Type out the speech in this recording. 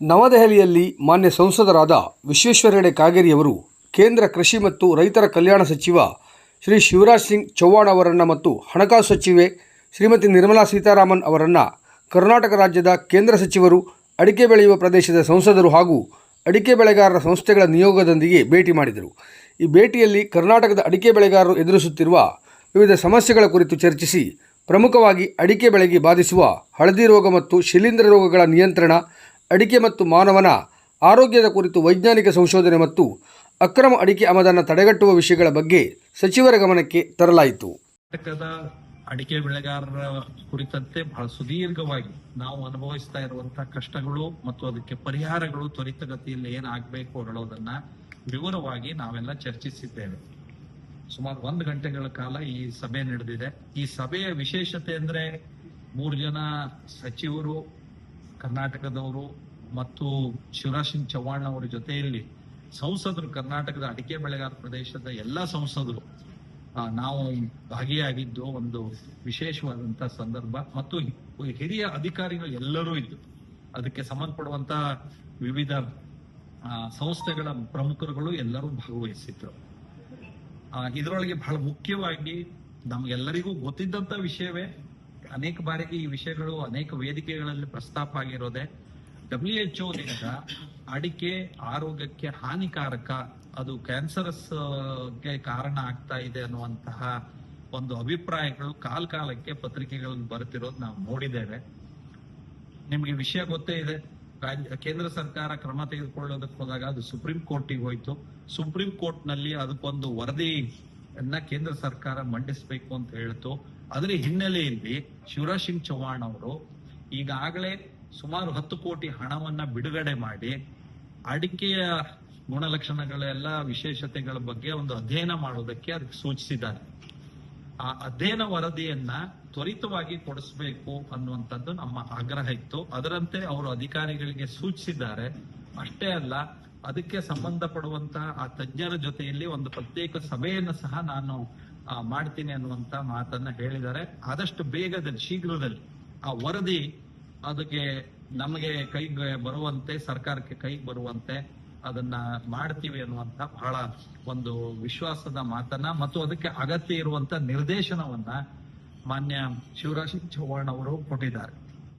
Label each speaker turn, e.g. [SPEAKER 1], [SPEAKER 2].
[SPEAKER 1] ನವದೆಹಲಿಯಲ್ಲಿ ಮಾನ್ಯ ಸಂಸದರಾದ ವಿಶ್ವೇಶ್ವರ ಹೆಗಡೆ ಕಾಗೇರಿಯವರು ಕೇಂದ್ರ ಕೃಷಿ ಮತ್ತು ರೈತರ ಕಲ್ಯಾಣ ಸಚಿವ ಶ್ರೀ ಶಿವರಾಜ್ ಸಿಂಗ್ ಚೌಹಾಣ್ ಅವರನ್ನು ಮತ್ತು ಹಣಕಾಸು ಸಚಿವೆ ಶ್ರೀಮತಿ ನಿರ್ಮಲಾ ಸೀತಾರಾಮನ್ ಅವರನ್ನು ಕರ್ನಾಟಕ ರಾಜ್ಯದ ಕೇಂದ್ರ ಸಚಿವರು ಅಡಿಕೆ ಬೆಳೆಯುವ ಪ್ರದೇಶದ ಸಂಸದರು ಹಾಗೂ ಅಡಿಕೆ ಬೆಳೆಗಾರರ ಸಂಸ್ಥೆಗಳ ನಿಯೋಗದೊಂದಿಗೆ ಭೇಟಿ ಮಾಡಿದರು. ಈ ಭೇಟಿಯಲ್ಲಿ ಕರ್ನಾಟಕದ ಅಡಿಕೆ ಬೆಳೆಗಾರರು ಎದುರಿಸುತ್ತಿರುವ ವಿವಿಧ ಸಮಸ್ಯೆಗಳ ಕುರಿತು ಚರ್ಚಿಸಿ ಪ್ರಮುಖವಾಗಿ ಅಡಿಕೆ ಬೆಳೆಗೆ ಬಾಧಿಸುವ ಹಳದಿ ರೋಗ ಮತ್ತು ಶಿಲೀಂಧ್ರ ರೋಗಗಳ ನಿಯಂತ್ರಣ ಅಡಿಕೆ ಮತ್ತು ಮಾನವನ ಆರೋಗ್ಯದ ಕುರಿತು ವೈಜ್ಞಾನಿಕ ಸಂಶೋಧನೆ ಮತ್ತು ಅಕ್ರಮ ಅಡಿಕೆ ಆಮದನ್ನು ತಡೆಗಟ್ಟುವ ವಿಷಯಗಳ ಬಗ್ಗೆ ಸಚಿವರ ಗಮನಕ್ಕೆ ತರಲಾಯಿತು.
[SPEAKER 2] ಕರ್ನಾಟಕದ ಅಡಿಕೆ ಬೆಳೆಗಾರರ ಕುರಿತಂತೆ ಬಹಳ ಸುದೀರ್ಘವಾಗಿ ನಾವು ಅನುಭವಿಸ್ತಾ ಇರುವಂತಹ ಕಷ್ಟಗಳು ಮತ್ತು ಅದಕ್ಕೆ ಪರಿಹಾರಗಳು ತ್ವರಿತಗತಿಯಲ್ಲಿ ಏನಾಗಬೇಕು ಹೇಳೋದನ್ನ ವಿವರವಾಗಿ ನಾವೆಲ್ಲ ಚರ್ಚಿಸಿದ್ದೇವೆ. ಸುಮಾರು ಒಂದು ಗಂಟೆಗಳ ಕಾಲ ಈ ಸಭೆ ನಡೆದಿದೆ. ಈ ಸಭೆಯ ವಿಶೇಷತೆ ಅಂದ್ರೆ ಮೂರು ಜನ ಸಚಿವರು, ಕರ್ನಾಟಕದವರು ಮತ್ತು ಶಿವರಾಜ್ ಸಿಂಗ್ ಚೌಹಾಣ್ ಅವರ ಜೊತೆಯಲ್ಲಿ ಸಂಸದರು, ಕರ್ನಾಟಕದ ಅಡಿಕೆ ಬೆಳೆಗಾರ ಪ್ರದೇಶದ ಎಲ್ಲ ಸಂಸದರು ನಾವು ಭಾಗಿಯಾಗಿದ್ದು ಒಂದು ವಿಶೇಷವಾದಂತ ಸಂದರ್ಭ. ಮತ್ತು ಹಿರಿಯ ಅಧಿಕಾರಿಗಳು ಎಲ್ಲರೂ ಇದ್ದು, ಅದಕ್ಕೆ ಸಂಬಂಧಪಡುವಂತ ವಿವಿಧ ಸಂಸ್ಥೆಗಳ ಪ್ರಮುಖರುಗಳು ಎಲ್ಲರೂ ಭಾಗವಹಿಸಿದ್ರು. ಇದರೊಳಗೆ ಬಹಳ ಮುಖ್ಯವಾಗಿ ನಮ್ಗೆಲ್ಲರಿಗೂ ಗೊತ್ತಿದ್ದಂತ ವಿಷಯವೇ, ಅನೇಕ ಬಾರಿಗೆ ಈ ವಿಷಯಗಳು ಅನೇಕ ವೇದಿಕೆಗಳಲ್ಲಿ ಪ್ರಸ್ತಾಪ ಆಗಿರೋದೆ ಡಬ್ಲ್ಯೂ ಎಚ್ ದಿಂದ ಅಡಿಕೆ ಆರೋಗ್ಯಕ್ಕೆ ಹಾನಿಕಾರಕ, ಅದು ಕ್ಯಾನ್ಸರಸ್ಗೆ ಕಾರಣ ಆಗ್ತಾ ಇದೆ ಅನ್ನುವಂತಹ ಒಂದು ಅಭಿಪ್ರಾಯಗಳು ಕಾಲ ಕಾಲಕ್ಕೆ ಪತ್ರಿಕೆಗಳಲ್ಲಿ ಬರುತ್ತಿರೋದು ನಾವು ನೋಡಿದ್ದೇವೆ. ನಿಮಗೆ ವಿಷಯ ಗೊತ್ತೇ ಇದೆ. ರಾಜ್ಯ, ಕೇಂದ್ರ ಸರ್ಕಾರ ಕ್ರಮ ತೆಗೆದುಕೊಳ್ಳೋದಕ್ಕೆ ಹೋದಾಗ ಅದು ಸುಪ್ರೀಂ ಕೋರ್ಟಿಗೆ ಹೋಯ್ತು. ಸುಪ್ರೀಂ ಕೋರ್ಟ್ನಲ್ಲಿ ಅದಕ್ಕೊಂದು ವರದಿಯನ್ನ ಕೇಂದ್ರ ಸರ್ಕಾರ ಮಂಡಿಸಬೇಕು ಅಂತ ಹೇಳ್ತು. ಅದರ ಹಿನ್ನೆಲೆಯಲ್ಲಿ ಶಿವರಾಜ್ ಸಿಂಗ್ ಚೌಹಾಣ್ ಅವರು ಈಗಾಗಲೇ ಸುಮಾರು ಹತ್ತು ಕೋಟಿ ಹಣವನ್ನ ಬಿಡುಗಡೆ ಮಾಡಿ ಅಡಿಕೆಯ ಗುಣಲಕ್ಷಣಗಳೆಲ್ಲ ವಿಶೇಷತೆಗಳ ಬಗ್ಗೆ ಒಂದು ಅಧ್ಯಯನ ಮಾಡೋದಕ್ಕೆ ಅದಕ್ಕೆ ಸೂಚಿಸಿದ್ದಾರೆ. ಆ ಅಧ್ಯಯನ ವರದಿಯನ್ನ ತ್ವರಿತವಾಗಿ ಕೊಡಿಸ್ಬೇಕು ಅನ್ನುವಂಥದ್ದು ನಮ್ಮ ಆಗ್ರಹ ಇತ್ತು. ಅದರಂತೆ ಅವರು ಅಧಿಕಾರಿಗಳಿಗೆ ಸೂಚಿಸಿದ್ದಾರೆ. ಅಷ್ಟೇ ಅಲ್ಲ, ಅದಕ್ಕೆ ಸಂಬಂಧಪಡುವಂತಹ ಆ ತಜ್ಞರ ಜೊತೆಯಲ್ಲಿ ಒಂದು ಪ್ರತ್ಯೇಕ ಸಭೆಯನ್ನು ಸಹ ನಾನು ಮಾಡ್ತೀನಿ ಅನ್ನುವಂತ ಮಾತನ್ನ ಹೇಳಿದ್ದಾರೆ. ಆದಷ್ಟು ಬೇಗದಲ್ಲಿ, ಶೀಘ್ರದಲ್ಲಿ ಆ ವರದಿ ಅದಕ್ಕೆ ನಮಗೆ ಕೈಗೆ ಬರುವಂತೆ, ಸರ್ಕಾರಕ್ಕೆ ಕೈಗೆ ಬರುವಂತೆ ಅದನ್ನ ಮಾಡ್ತೀವಿ ಅನ್ನುವಂತ ಬಹಳ ಒಂದು ವಿಶ್ವಾಸದ ಮಾತನ್ನ ಮತ್ತು ಅದಕ್ಕೆ ಅಗತ್ಯ ಇರುವಂತ ನಿರ್ದೇಶನವನ್ನ ಮಾನ್ಯ ಶಿವರಾಜ್ ಚೌಹಾಣ್ ಅವರು ಕೊಟ್ಟಿದ್ದಾರೆ.